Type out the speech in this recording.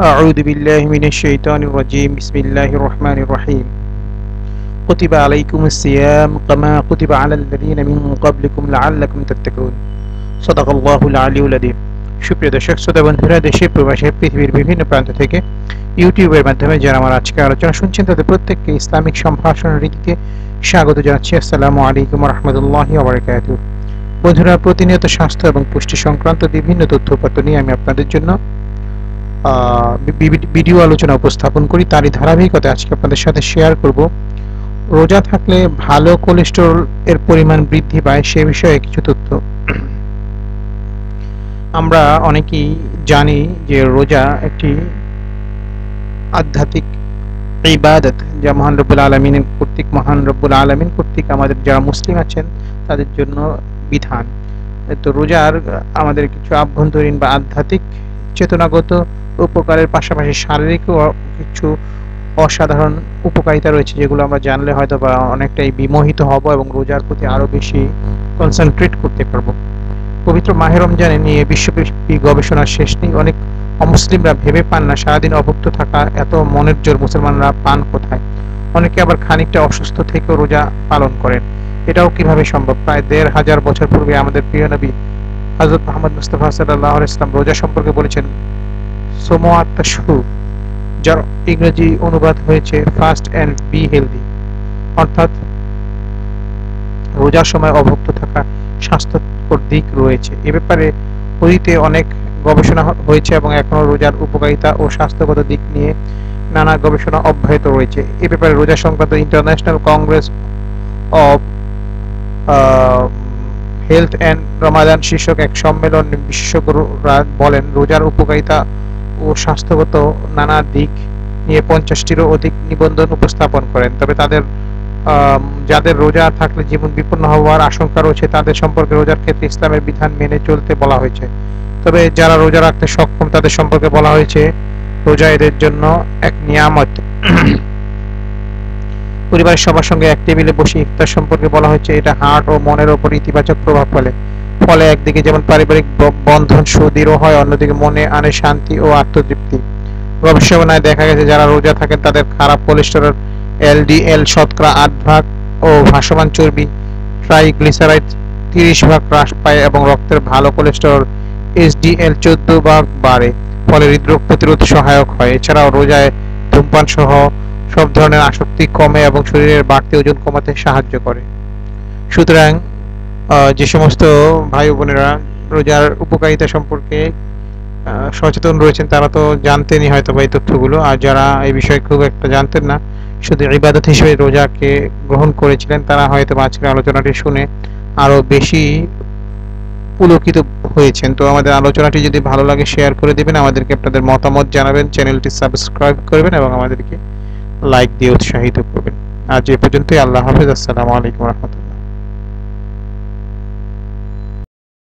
أعوذ بالله من الشيطان الرجيم بسم الله الرحمن الرحيم كتب عليكم الصيام كما كتب على الذين من قبلكم لعلكم تتقون صدق الله العلي العظيم সুপ্রিয় দর্শক শ্রোতা বন্ধুরা দেশে প্রবাসে পৃথিবীর বিভিন্ন প্রান্ত থেকে ইউটিউবের মাধ্যমে যারা আমার আজকে আলোচনা শুনছেন তাদের প্রত্যেককে ইসলামিক সম্ভাষণ রীতিতে স্বাগত জানাচ্ছি আসসালামু আলাইকুম রহমতুল্লাহ আবরকাত বন্ধুরা প্রতিনিয়ত স্বাস্থ্য এবং পুষ্টি সংক্রান্ত বিভিন্ন তথ্যপত্র নিয়ে আমি আপনাদের জন্য আহ, বি- ভিডিও আলোচনা উপস্থাপন করি। তারই ধারাবাহিকতা আজকে আপনাদের সাথে শেয়ার করব। রোজা থাকলে ভালো কোলেস্টেরল এর পরিমাণ বৃদ্ধি পায়, সে বিষয়ে কিছু তথ্য। আমরা অনেকেই জানি যে রোজা একটি আধ্যাত্মিক ইবাদত, যা মহান রব্বুল আলমিনের কর্তৃক, মহান রব্বুল আলমিন কর্তৃক আমাদের যারা মুসলিম আছেন, তাদের জন্য বিধান। তো রোজার আমাদের কিছু আভ্যন্তরীণ বা আধ্যাত্মিক চেতনাগত উপকারের পাশাপাশি শারীরিকও কিছু অসাধারণ উপকারিতা রয়েছে, যেগুলো আমরা জানলে হয়তো বা অনেকটাই বিমোহিত হব এবং রোজার প্রতি আরও বেশি কনসেন্ট্রেট করতে পারব। পবিত্র মাহের রমজানে নিয়ে বিশ্বব্যাপী গবেষণার শেষ নেই। অনেক অমুসলিমরা ভেবে পান না সারাদিন অভুক্ত থাকা এত মনের জোর মুসলমানরা পান কোথায়। অনেকে আবার খানিকটা অসুস্থ থেকেও রোজা পালন করেন। এটাও কীভাবে সম্ভব? প্রায় দেড় হাজার বছর পূর্বে আমাদের প্রিয় নবী হজরত মোহাম্মদ মুস্তফা সাল্লাহ ইসলাম রোজা সম্পর্কে বলেছেন সোমো আত্মা শুরু, যার ইংরেজি অনুবাদ হয়েছে ফাস্ট অ্যান্ড বি হেলদি, অর্থাৎ রোজার সময় অভুক্ত থাকা স্বাস্থ্যকর দিক রয়েছে। এ ব্যাপারে অতীতে অনেক গবেষণা হয়েছে এবং এখনও রোজার উপকারিতা ও স্বাস্থ্যগত দিক নিয়ে নানা গবেষণা অব্যাহত রয়েছে। এ ব্যাপারে রোজা সংক্রান্ত international congress of health and Ramadan শীর্ষক এক সম্মেলন বিশেষজ্ঞরা বলেন, রোজার উপকারিতা ও স্বাস্থ্যগত নানা দিক নিয়ে পঞ্চাশটিরও অধিক নিবন্ধন উপস্থাপন করেন। তবে তাদের যাদের রোজা থাকলে জীবন বিপন্ন হওয়ার আশঙ্কা রয়েছে, তাদের সম্পর্কে রোজার ক্ষেত্রে ইসলামের বিধান মেনে চলতে বলা হয়েছে। তবে যারা রোজা রাখতে সক্ষম, তাদের সম্পর্কে বলা হয়েছে, রোজা এদের জন্য এক নিয়ামত। পরিবারের সবার সঙ্গে এক টেবিলে বসে ইফতার সম্পর্কে বলা হয়েছে, এটা হার্ট ও মনের ওপর ইতিবাচক প্রভাব ফেলে। ফলে একদিকে যেমন পারিবারিক বন্ধন সুদৃঢ় হয়, অন্যদিকে মনে আনে শান্তি ও আত্মতৃপ্তি। গবেষণায় দেখা গেছে, যারা রোজা থাকেন, তাদের খারাপ কোলেস্টেরল এলডিএল শতকরা আট ভাগ ও ভাসমান চর্বি, ট্রাইগ্লিসারাইড তিরিশ ভাগ হ্রাস পায় এবং রক্তের ভালো কোলেস্টেরল এসডিএল চোদ্দ ভাগ বাড়ে, ফলে হৃদরোগ প্রতিরোধ সহায়ক হয়। এছাড়াও রোজায় ধূমপান সহ সব ধরনের আসক্তি কমে এবং শরীরের বাড়তি ওজন কমাতে সাহায্য করে। সুতরাং যে সমস্ত ভাই বোনেরা রোজার উপকারিতা সম্পর্কে সচেতন রয়েছেন, তারা তো জানতেনই হয়তো বা এই তথ্যগুলো। আর যারা এই বিষয়ে খুব একটা জানতেন না, শুধু ইবাদত হিসেবে রোজাকে গ্রহণ করেছিলেন, তারা হয়তো আজকের আলোচনাটি শুনে আরও বেশি পুলকিত হয়েছেন। তো আমাদের আলোচনাটি যদি ভালো লাগে, শেয়ার করে দিবেন। আমাদেরকে আপনাদের মতামত জানাবেন, চ্যানেলটি সাবস্ক্রাইব করবেন এবং আমাদেরকে লাইক দিয়ে উৎসাহিত করবেন। আজ এ পর্যন্তই, আল্লাহ হাফেজ, আসসালামু আলাইকুম রহমতুল্লাহ।